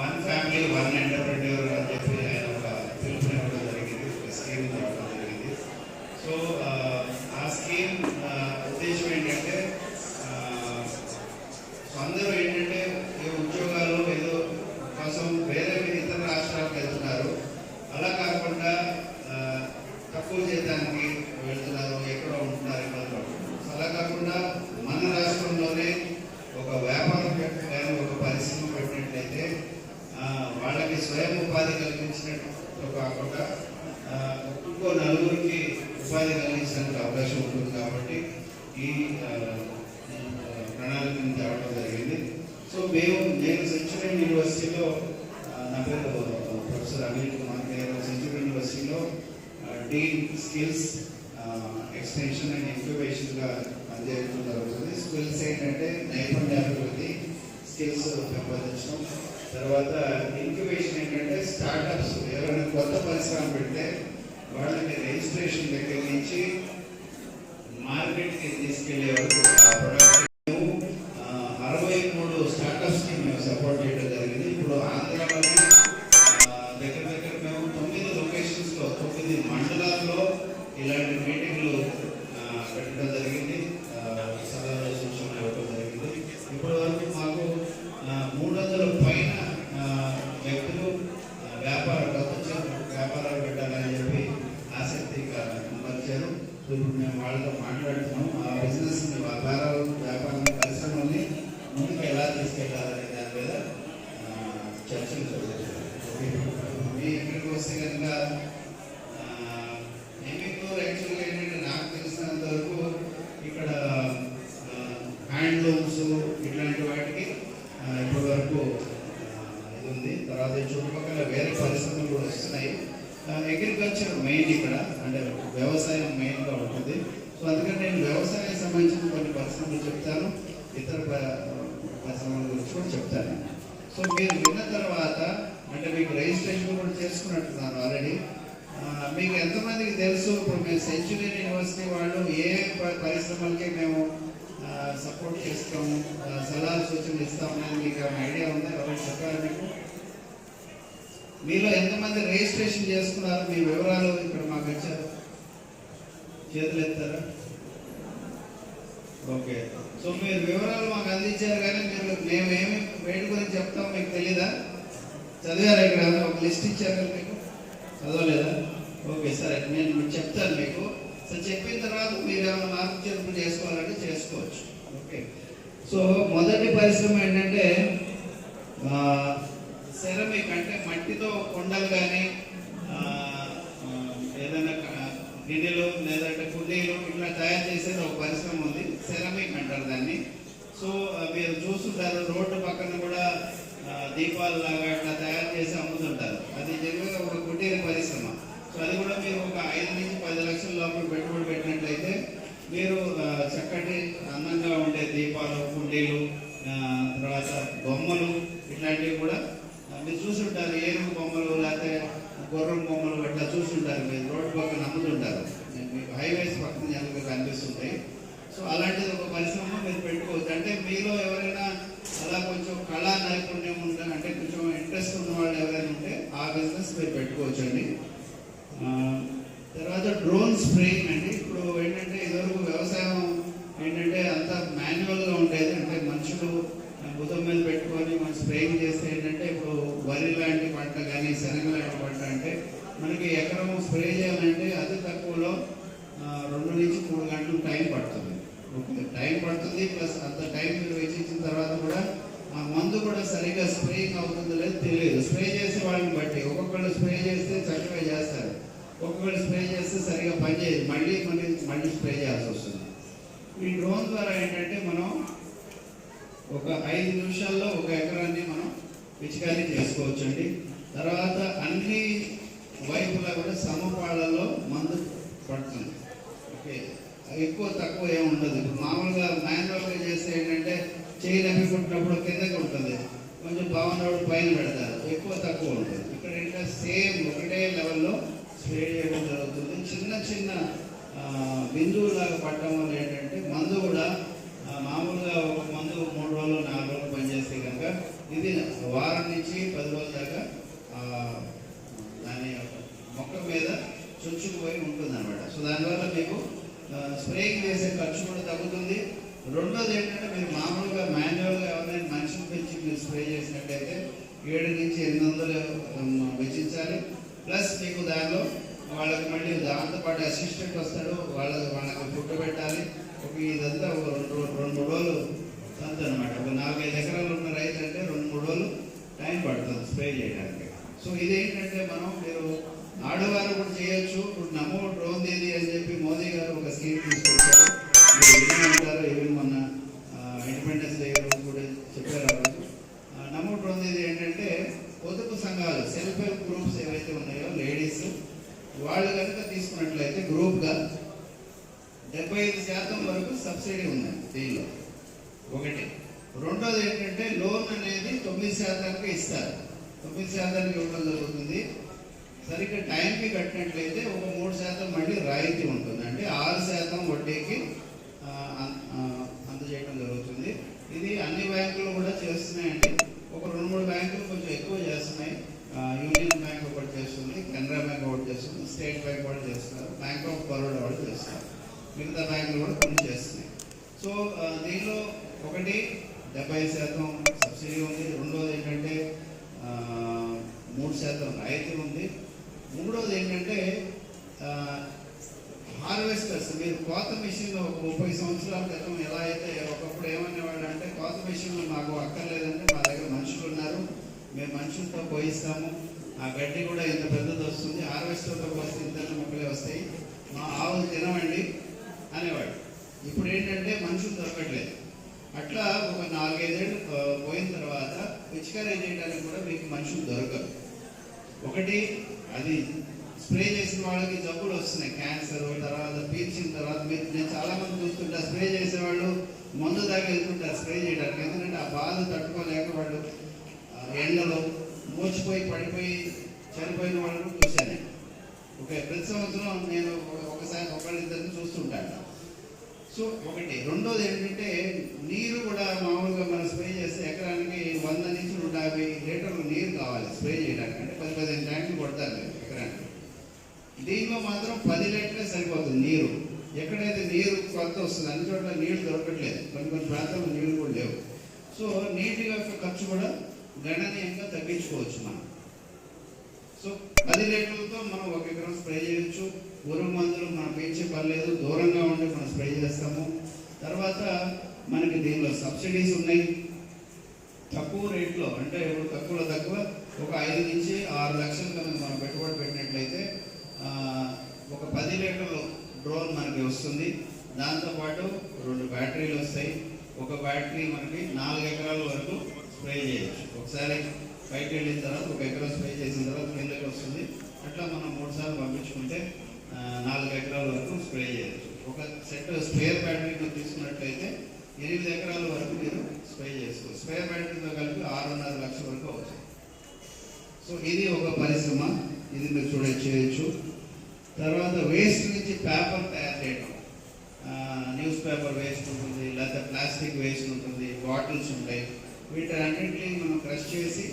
One family one entrepreneur అని చెప్పి ఆయన ఒక పిలుపునివ్వడం జరిగింది ఒక స్కీమ్ తేవడం జరిగింది సో ఆ, ఆ స్కీమ్ ఆ, ఉద్దేశం ఏంటంటే ఆ, సో అందరూ ఏంటంటే ఈ ఉద్యోగాలు ఏదో కోసం వేరే ఇతర రాష్ట్రాలకు వెళ్తున్నారు అలా కాకుండా ఆ, తక్కువ జీతానికి వెళ్తున్నారు ఎక్కడో ఉంటున్నారు ఇబ్బంది పడుతున్నారు సో అలా కాకుండా మన రాష్ట్రంలోనే ఒక వ్యాపారం పెట్ట- కానీ ఒక పరిశ్రమ పెట్టినట్లయితే ఆ, వాళ్ళకి స్వయం ఉపాధి కల్పించినట్టు కాకుండా ఆ, ఇంకో నలుగురికి ఉపాధి కలిగించడానికి అవకాశం ఉంటుంది కాబట్టి ఈ ప్రణాళికను తేవడం జరిగింది. సో మేము నేను సెంచురీ యూనివర్సిటీలో నా పేరు ప్రొఫెసర్ అనిల్ కుమార్ నేను సెంచురీ యూనివర్సిటీలో డీన్ స్కిల్స్ ఎక్స్టెన్షన్ అండ్ ఇంక్యుబేషన్గా పనిచేయడం జరుగుతుంది. స్కిల్స్ ఏంటంటే నైపుణ్యాభివృద్ధి స్కిల్స్ పెంపొందించడం. తర్వాత ఇంక్యుబేషన్ ఏంటంటే స్టార్టప్స్ ఎవరైనా కొత్త పరిశ్రమ పెడితే వాళ్ళకి రిజిస్ట్రేషన్ దగ్గర నుంచి మార్కెట్కి తీసుకెళ్ళే వరకు ఆ ప్రొడక్ట్ అరవై మూడు స్టార్టప్స్ని మేము సపోర్ట్ చేయడం ఇప్పుడు మేము వాళ్ళతో మాట్లాడుతున్నాం. ఆ బిజినెస్ వ్యాపారాలు వ్యాపారం పరిశ్రమల్ని ముందుకు ఎలా తీసుకెళ్ళాలనే దాని మీద చర్చలు మీ ఇక్కడికి వస్తే కనుక మీకు యాక్చువల్గా ఏంటంటే నాకు తెలిసినంత వరకు ఇక్కడ హ్యాండ్లూమ్స్ ఇట్లాంటి వాటికి ఇప్పటి వరకు ఇది ఉంది. తర్వాత చుట్టుపక్కల వేరే పరిశ్రమలు కూడా వస్తున్నాయి. అగ్రికల్చర్ మెయిన్ ఇక్కడ అంటే వ్యవసాయం మెయిన్గా ఉంటుంది. సో అందుకని నేను వ్యవసాయం సంబంధించిన కొన్ని పరిశ్రమలు చెప్తాను. ఇతర పరిశ్రమల గురించి కూడా చెప్తాను. సో మీరు విన్న తర్వాత అంటే మీకు రిజిస్ట్రేషన్ కూడా చేసుకున్నట్టున్నాను ఆల్రెడీ మీకు ఎంతమందికి తెలుసు? ఇప్పుడు మేము సెంచురీ యూనివర్సిటీ వాళ్ళు ఏ ప- పరిశ్రమలకి మేము సపోర్ట్ చేస్తాము? సలహా సూచనలు ఇస్తామని మీకు ఐడియా ఉందా? ఎవరైనా చెప్పారు మీకు? మీలో ఎంతమంది రిజిస్ట్రేషన్ చేసుకున్నారు మీ వివరాలు ఇక్కడ మాకు వచ్చారు చేతులు ఎత్తారా? ఓకే. సో మీరు వివరాలు మాకు అందించారు కానీ మీరు మేమేమి ఏమి వేడి గురించి చెప్తాం మీకు తెలీదా? చదివారా ఇక్కడ? ఒక లిస్ట్ ఇచ్చారు కదా మీకు? చదవలేదా? ఓకే సరే. నేను మీకు చెప్తాను మీకు. సో చెప్పిన తర్వాత మీరు ఏమైనా మార్పు చేర్పులు చేసుకోవాలంటే చేసుకోవచ్చు. ఓకే. సో మొదటి పరిశ్రమ ఏంటంటే సెరమిక్ అంటే మట్టితో కొండలు కానీ ఏదైనా గిన్నెలు లేదంటే కుండీలు ఇట్లా తయారు చేసేది ఒక పరిశ్రమ ఉంది సెరమిక్ అంటారు దాన్ని. సో మీరు చూస్తుంటారు రోడ్డు పక్కన కూడా దీపాలు లాగా ఇట్లా తయారు చేసి అమ్ముతుంటారు. అది జరిగే ఒక కుటీర పరిశ్రమ. సో అది కూడా మీరు ఒక ఐదు నుంచి పది లక్షల లోపల పెట్టుబడి పెట్టినట్లయితే మీరు చక్కటి అందంగా ఉండే దీపాలు కుండీలు తర్వాత బొమ్మలు ఇట్లాంటివి కూడా మీరు చూసుంటారు ఏనుగు బొమ్మలు లేకపోతే గుర్రం బొమ్మలు ఇట్లా చూసుంటారు. మీరు రోడ్డు పక్కన అమ్ముతుంటారు మీకు హైవేస్ పక్కన జనరల్గా కనిపిస్తుంటాయి. సో అలాంటిది ఒక పరిశ్రమ మీరు పెట్టుకోవచ్చు. అంటే మీలో ఎవరైనా అలా కొంచెం కళా నైపుణ్యం ఉంటే అంటే కొంచెం ఇంట్రెస్ట్ ఉన్న వాళ్ళు ఎవరైనా ఉంటే ఆ బిజినెస్ మీరు పెట్టుకోవచ్చు అండి ఆ, తర్వాత డ్రోన్ స్ప్రేయింగ్ అండి ఇప్పుడు ఏంటంటే ఇదివరకు వ్యవసాయం ఏంటంటే అంత మాన్యువల్గా ఉండేది అంటే మనుషులు భుజం మీద పెట్టుకొని మనం స్ప్రేయింగ్ చేస్తే ఏంటంటే ఇప్పుడు వరి లాంటి పంట కానీ శనగ లాంటి పంట అంటే ఎకరము ఎకరం స్ప్రే చేయాలంటే అతి తక్కువలో రెండు నుంచి మూడు గంటలు టైం పడుతుంది. ఓకే టైం పడుతుంది ప్లస్ అంత టైం మీరు వెచ్చించిన తర్వాత కూడా ఆ మందు కూడా సరిగ్గా స్ప్రేయింగ్ అవుతుందో లేదో తెలియదు. స్ప్రే చేసే వాళ్ళని బట్టి ఒక్కొక్కళ్ళు స్ప్రే చేస్తే చక్కగా చేస్తారు. ఒక్కొక్కళ్ళు స్ప్రే చేస్తే సరిగా పనిచేయదు. మళ్ళీ మళ్ళీ మళ్ళీ స్ప్రే చేయాల్సి వస్తుంది. ఈ డ్రోన్ ద్వారా ఏంటంటే మనం ఒక ఐదు నిమిషాల్లో ఒక ఎకరాన్ని మనం పిచికారీ చేసుకోవచ్చు అండి తర్వాత అన్ని వైపులా కూడా సమపాళ్ళలో మందు పడుతుంది. ఓకే. ఎక్కువ తక్కువ ఏమి ఉండదు. ఇప్పుడు మామూలుగా మ్యాన్యువల్గా చేస్తే ఏంటంటే చేయి నమ్మి కిందకి ఉంటుంది. కొంచెం బాగున్నప్పుడు పైన పెడతారు. ఎక్కువ తక్కువ ఉంటుంది ఇక్కడ ఏంటంటే సేమ్ ఒకటే లెవెల్లో స్ప్రే చేయడం జరుగుతుంది. చిన్న చిన్న బిందువులాగా పట్టడం వల్ల ఏంటంటే మందు కూడా మామూలుగా ఒక మందు మూడు రోజులు నాలుగు రోజులు పనిచేస్తే చేస్తే కనుక ఇది వారం నుంచి పది రోజుల దాకా మొక్క మీద చొచ్చుకుపోయి ఉంటుంది అనమాట సో దానివల్ల మీకు స్ప్రేకి వేసే ఖర్చు కూడా తగ్గుతుంది. రెండోది ఏంటంటే మీరు మామూలుగా మాన్యువల్గా ఎవరైనా మనిషిని పెంచి మీరు స్ప్రే చేసినట్టయితే ఏడు నుంచి ఎనిమిది వందలు వెచ్చించాలి. ప్లస్ మీకు దానిలో వాళ్ళకి మళ్ళీ దాంతో పాటు అసిస్టెంట్ వస్తాడు వాళ్ళ వాళ్ళకి ఫుడ్ పెట్టాలి. ఒక ఇదంతా ఒక రెండు రెండు మూడు రోజులు అంత అనమాట ఒక నాలుగైదు ఎకరాలు ఉన్న రైతు అంటే రెండు మూడు రోజులు టైం పడుతుంది స్ప్రే చేయడానికి. సో ఇదేంటంటే మనం మీరు ఆడవారు కూడా చేయొచ్చు. ఇప్పుడు నమో డ్రోన్ దీది అని చెప్పి మోదీ గారు ఒక స్కీమ్ తీసుకొచ్చారు. మీరు వినే మొన్న ఇండిపెండెన్స్ డే కూడా చెప్పారు ఆ ఆ, నమో డ్రోన్ దీది ఏంటంటే పొదుపు సంఘాలు సెల్ఫ్ హెల్ప్ గ్రూప్స్ ఏవైతే ఉన్నాయో లేడీస్ వాళ్ళు కనుక తీసుకున్నట్లయితే గ్రూప్గా డెబ్బై ఐదు శాతం వరకు సబ్సిడీ ఉంది దీనిలో. ఒకటి. రెండోది ఏంటంటే లోన్ అనేది తొమ్మిది శాతానికి ఇస్తారు. తొమ్మిది శాతానికి ఇవ్వడం జరుగుతుంది. సరిగ్గా టైంకి కట్టినట్లయితే ఒక మూడు శాతం మళ్ళీ రాయితీ ఉంటుంది. అంటే ఆరు శాతం వడ్డీకి అందజేయడం జరుగుతుంది. ఇది అన్ని బ్యాంకులు కూడా చేస్తున్నాయండి. ఒక రెండు మూడు బ్యాంకులు కొంచెం ఎక్కువ చేస్తున్నాయి. యూనియన్ బ్యాంక్ ఒకటి చేస్తుంది కెనరా బ్యాంక్ ఒకటి చేస్తుంది స్టేట్ బ్యాంక్ కూడా చేస్తున్నారు బ్యాంక్ ఆఫ్ బరోడా కూడా చేస్తారు మిగతా బ్యాంకులు కూడా కొన్ని చేస్తున్నాయి. సో దీనిలో ఒకటి డెబ్బై శాతం సబ్సిడీ ఉంది. రెండోది ఏంటంటే మూడు శాతం రాయితీ ఉంది. మూడోది ఏంటంటే హార్వెస్టర్స్ మీరు కోత మిషన్ ఒక ముప్పై సంవత్సరాల క్రితం ఎలా అయితే ఒకప్పుడు ఏమనేవాళ్ళు అంటే కోత మిషన్ మాకు అక్కర్లేదంటే మా దగ్గర మనుషులు ఉన్నారు. మేము మనుషులతో పోయిస్తాము. ఆ గడ్డి కూడా ఇంత పెద్దది వస్తుంది. హార్వెస్టర్తో పోస్తే ఇంత మొక్కలే వస్తాయి. మా ఆవులు తినవండి అనేవాడు ఇప్పుడు ఏంటంటే మనుషులు దొరకట్లేదు. అట్లా ఒక నాలుగైదేళ్ళు పోయిన తర్వాత పిచికారీ చేయడానికి కూడా మీకు మనుషులు దొరకరు. ఒకటి అది స్ప్రే చేసిన వాళ్ళకి జబ్బులు వస్తున్నాయి. క్యాన్సర్ తర్వాత పీల్చిన తర్వాత మీరు నేను చాలామంది చూస్తుంటా స్ప్రే చేసేవాళ్ళు మందు దాకా వెళ్తుంటారు స్ప్రే చేయడానికి. ఎందుకంటే ఆ బాధ తట్టుకోలేక వాళ్ళు ఆ, ఎండలో మోచిపోయి పడిపోయి చనిపోయిన వాళ్ళు చూశాను ఓకే ప్రతి సంవత్సరం నేను ఒకసారి ఒకళ్ళిద్దరిని చూస్తుంటాను. సో ఒకటి రెండోది ఏంటంటే నీరు కూడా మామూలుగా మనం స్ప్రే చేస్తే ఎకరానికి వంద నుంచి నూట యాభై లీటర్లు నీరు కావాలి స్ప్రే చేయడానికి. అంటే పది పదిహేను ట్యాంకులు కొడతారు ఎకరానికి. దీనిలో మాత్రం పది లీటర్లే సరిపోతుంది నీరు. ఎక్కడైతే నీరు కొత్త వస్తుంది అన్ని చోట్ల నీళ్ళు దొరకట్లేదు. కొన్ని కొన్ని ప్రాంతాల్లో నీళ్ళు కూడా లేవు. సో నీటి యొక్క ఖర్చు కూడా గణనీయంగా తగ్గించుకోవచ్చు మనం. సో పది లీటర్లతో మనం ఒక ఎకరం స్ప్రే చేయొచ్చు. పురుగు మందులు మనం పీల్చే పర్లేదు దూరంగా ఉండి మనం స్ప్రే చేస్తాము. తర్వాత మనకి దీనిలో సబ్సిడీస్ ఉన్నాయి. తక్కువ రేట్లో అంటే ఇప్పుడు తక్కువలో తక్కువ ఒక ఐదు నుంచి ఆరు లక్షలు కనుక మనం పెట్టుబడి పెట్టినట్లయితే ఒక పది లీటర్లు డ్రోన్ మనకి వస్తుంది. దాంతోపాటు రెండు బ్యాటరీలు వస్తాయి. ఒక బ్యాటరీ మనకి నాలుగు ఎకరాల వరకు స్ప్రే చేయొచ్చు. ఒకసారి ఫైట్ వెళ్ళిన తర్వాత ఒక ఎకరం స్ప్రే చేసిన తర్వాత కిందకి వస్తుంది. అట్లా మనం మూడు సార్లు పంపించుకుంటే నాలుగు ఎకరాల వరకు స్ప్రే చేయొచ్చు. ఒక సెట్ స్పేర్ బ్యాటరీని తీసుకున్నట్లయితే ఎనిమిది ఎకరాల వరకు మీరు స్ప్రే చేసుకోవచ్చు. స్పేర్ బ్యాటరీతో కలిపి ఆరున్నర లక్షల వరకు అవుతుంది. సో ఇది ఒక పరిశ్రమ. ఇది మీరు చూడ చేయొచ్చు. తర్వాత వేస్ట్ నుంచి పేపర్ తయారు చేయడం న్యూస్ పేపర్ వేస్ట్ ఉంటుంది లేకపోతే ప్లాస్టిక్ వేస్ట్ ఉంటుంది బాటిల్స్ ఉంటాయి. వీటన్నింటినీ మనం క్రష్ చేసి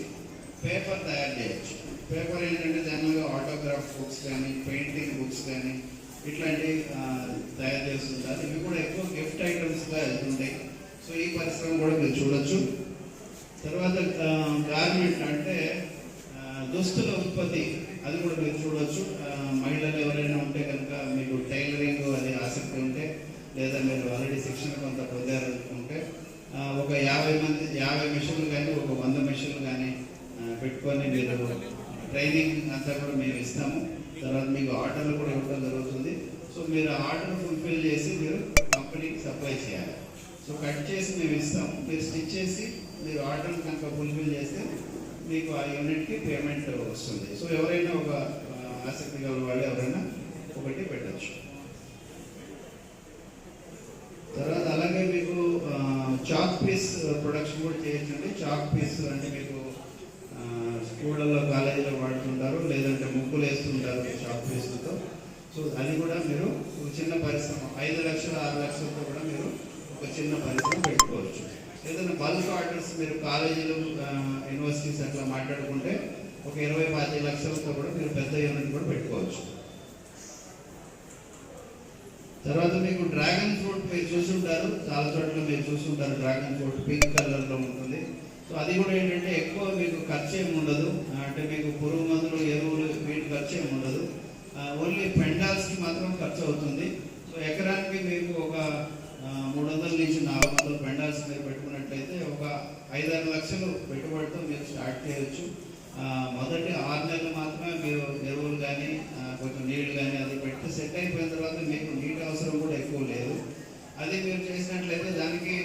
పేపర్ తయారు చేయొచ్చు. పేపర్ ఏంటంటే జనరల్గా ఆటోగ్రాఫ్ బుక్స్ కానీ పెయింటింగ్ బుక్స్ కానీ ఇట్లాంటివి తయారు చేస్తుంటారు. ఇవి కూడా ఎక్కువ గిఫ్ట్ ఐటమ్స్గా వెళ్తుంటాయి. సో ఈ పరిశ్రమ కూడా మీరు చూడొచ్చు. తర్వాత గార్మెంట్ అంటే దుస్తుల ఉత్పత్తి అది కూడా మీరు చూడొచ్చు. మహిళలు ఎవరైనా ఉంటే కనుక మీకు టైలరింగ్ అది ఆసక్తి ఉంటే లేదా మీరు ఆల్రెడీ శిక్షణ కొంత పొందారు ఉంటే ఒక యాభై మంది యాభై మిషన్లు కానీ ఒక వంద మిషన్లు కానీ పెట్టుకొని మీరు ట్రైనింగ్ అంతా కూడా మేము ఇస్తాము. తర్వాత మీకు ఆర్డర్లు కూడా ఇవ్వడం జరుగుతుంది. సో మీరు ఆర్డర్ ఫుల్ఫిల్ చేసి మీరు కంపెనీకి సప్లై చేయాలి. సో కట్ చేసి మేము ఇస్తాం మీరు స్టిచ్ చేసి మీరు ఆర్డర్ కనుక ఫుల్ఫిల్ చేస్తే మీకు ఆ యూనిట్కి పేమెంట్ వస్తుంది. సో ఎవరైనా ఒక ఆసక్తి గల వాళ్ళు ఎవరైనా ఒకటి పెట్టచ్చు. తర్వాత అలాగే మీకు చాక్ పీస్ ప్రొడక్షన్ కూడా చేయొచ్చండి. చాక్ పీస్ అంటే మీకు స్కూళ్ళల్లో కాలేజీలో వాడుతుంటారు లేదంటే ముగ్గులు వేస్తుంటారు షాప్ పీస్లతో సో అది కూడా మీరు ఒక చిన్న పరిశ్రమ ఐదు లక్షల ఆరు లక్షలతో కూడా మీరు ఒక చిన్న పరిశ్రమ పెట్టుకోవచ్చు. ఏదైనా బల్క్ ఆర్డర్స్ మీరు కాలేజీలు యూనివర్సిటీస్ అట్లా మాట్లాడుకుంటే ఒక ఇరవై పదిహేను లక్షలతో కూడా మీరు పెద్ద యూనిట్ కూడా పెట్టుకోవచ్చు. తర్వాత మీకు డ్రాగన్ ఫ్రూట్ మీరు చూసుంటారు చాలా చోట్ల మీరు చూసుంటారు డ్రాగన్ ఫ్రూట్ పింక్ కలర్లో ఉంటుంది. సో అది కూడా ఏంటంటే ఎక్కువ మీకు ఖర్చు ఏమి ఉండదు అంటే మీకు పురుగు మందులు ఎరువులు వీటి ఖర్చు ఏమి ఉండదు ఓన్లీ పెండాల్స్కి మాత్రం ఖర్చు అవుతుంది. సో ఎకరానికి మీకు ఒక మూడు వందల నుంచి నాలుగు వందల పెండాల్స్ మీరు పెట్టుకున్నట్లయితే ఒక ఐదారు లక్షలు పెట్టుబడితో మీరు స్టార్ట్ చేయొచ్చు. మొదటి ఆరు నెలలు మాత్రమే మీరు ఎరువులు కానీ కొంచెం నీళ్ళు కానీ అది పెట్టి సెట్ అయిపోయిన తర్వాత మీకు నీటి అవసరం కూడా ఎక్కువ లేదు. అది మీరు చేసినట్లయితే దానికి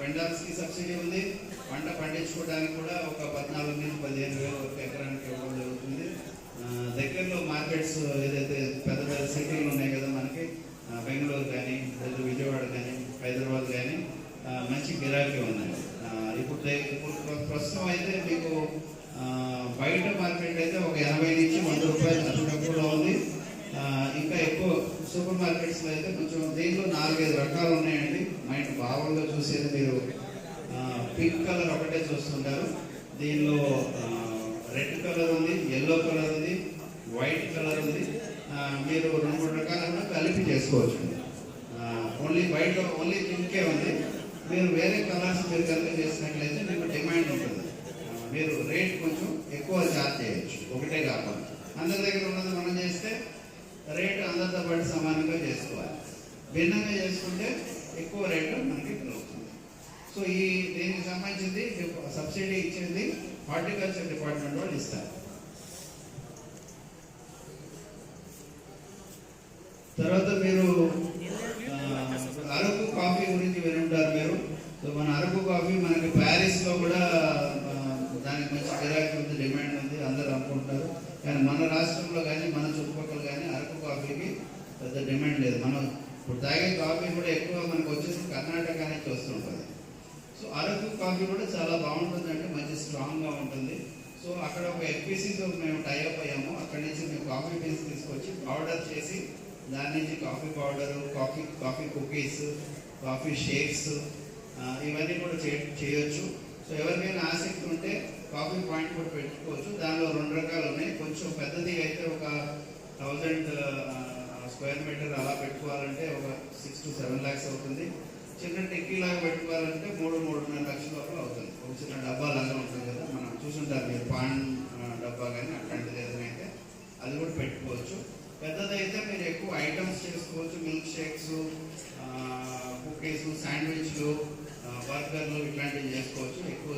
పెండాల్స్కి సబ్సిడీ ఉంది. పంట పండించుకోవడానికి కూడా ఒక పద్నాలుగు నుంచి పదిహేను వేలు ఒక ఎకరానికి ఇవ్వడం జరుగుతుంది. దగ్గరలో మార్కెట్స్ ఏదైతే పెద్ద పెద్ద సిటీలు ఉన్నాయి కదా మనకి బెంగళూరు కానీ లేదా విజయవాడ కానీ హైదరాబాద్ కానీ మంచి గిరాకీ ఉన్నాయి. ఇప్పుడు ఇప్పుడు ప్రస్తుతం అయితే మీకు బయట మార్కెట్ అయితే ఒక ఎనభై నుంచి వంద రూపాయలు అతి తక్కువలో ఉంది. ఇంకా ఎక్కువ సూపర్ మార్కెట్స్లో అయితే కొంచెం దీంట్లో నాలుగైదు రకాలు ఉన్నాయండి. మైండ్ భావంగా చూసేది మీరు పింక్ కలర్ ఒకటే చూస్తుంటారు. దీనిలో రెడ్ కలర్ ఉంది ఎల్లో కలర్ ఉంది వైట్ కలర్ ఉంది. మీరు రెండు మూడు రకాలను కలిపి చేసుకోవచ్చు. ఓన్లీ వైట్ ఓన్లీ పింకే ఉంది. మీరు వేరే కలర్స్ మీరు కలిపి చేసినట్లయితే మీకు డిమాండ్ ఉంటుంది. మీరు రేట్ కొంచెం ఎక్కువ చార్జ్ చేయొచ్చు. ఒకటే కాకుండా. అందరి దగ్గర ఉన్నది మనం చేస్తే రేటు అందరితో పాటు సమానంగా చేసుకోవాలి. భిన్నంగా చేసుకుంటే ఎక్కువ రేటు మనకి సో ఈ దీనికి సంబంధించింది సబ్సిడీ ఇచ్చింది హార్టికల్చర్ డిపార్ట్మెంట్ వాళ్ళు ఇస్తారు. తర్వాత మీరు అరకు కాఫీ గురించి వినుంటారు మీరు. సో మన అరకు కాఫీ మనకి ప్యారిస్లో కూడా దానికి మంచి గిరాకీ ఉంది డిమాండ్ ఉంది అందరూ అనుకుంటారు కానీ మన రాష్ట్రంలో కానీ మన చుట్టుపక్కల కానీ అరకు కాఫీకి పెద్ద డిమాండ్ లేదు. మనం ఇప్పుడు తాగే కాఫీ కూడా ఎక్కువ మనకు వచ్చేసి కర్ణాటక నుంచి వస్తుంటుంది. సో అరకు కాఫీ కూడా చాలా బాగుంటుందండి మంచి స్ట్రాంగ్గా ఉంటుంది. సో అక్కడ ఒక ఎఫ్పిసితో మేము టైఅప్ అయ్యాము. అక్కడి నుంచి మేము కాఫీ బీన్స్ తీసుకొచ్చి పౌడర్ చేసి దాని నుంచి coffee powder coffee coffee cookies coffee shakes ఇవన్నీ కూడా చే- చేయొచ్చు. సో ఎవరికైనా ఆసక్తి ఉంటే కాఫీ పాయింట్ కూడా పెట్టుకోవచ్చు. దానిలో రెండు రకాలు ఉన్నాయి. కొంచెం పెద్దది అయితే ఒక థౌజండ్ స్క్వేర్ మీటర్ అలా పెట్టుకోవాలంటే ఒక సిక్స్ టు సెవెన్ ల్యాక్స్ అవుతుంది. చిన్న టెక్కీ లాగా పెట్టుకోవాలంటే మూడు మూడున్నర లక్షల లోపల అవుతుంది. ఒక చిన్న డబ్బా లాగా ఉంటుంది కదా మనం చూసుంటారు మీరు పాన్ డబ్బా కానీ అట్లాంటిది ఏదైనా అయితే అది కూడా పెట్టుకోవచ్చు. పెద్దదైతే మీరు ఎక్కువ ఐటమ్స్ చేసుకోవచ్చు మిల్క్ షేక్స్ కుకీస్ శాండ్విచ్లు బర్గర్లు ఇట్లాంటివి చేసుకోవచ్చు. ఎక్కువ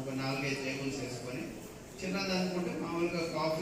ఒక నాలుగైదు టేబుల్స్ వేసుకొని చిన్నది అనుకుంటే మామూలుగా కాఫీ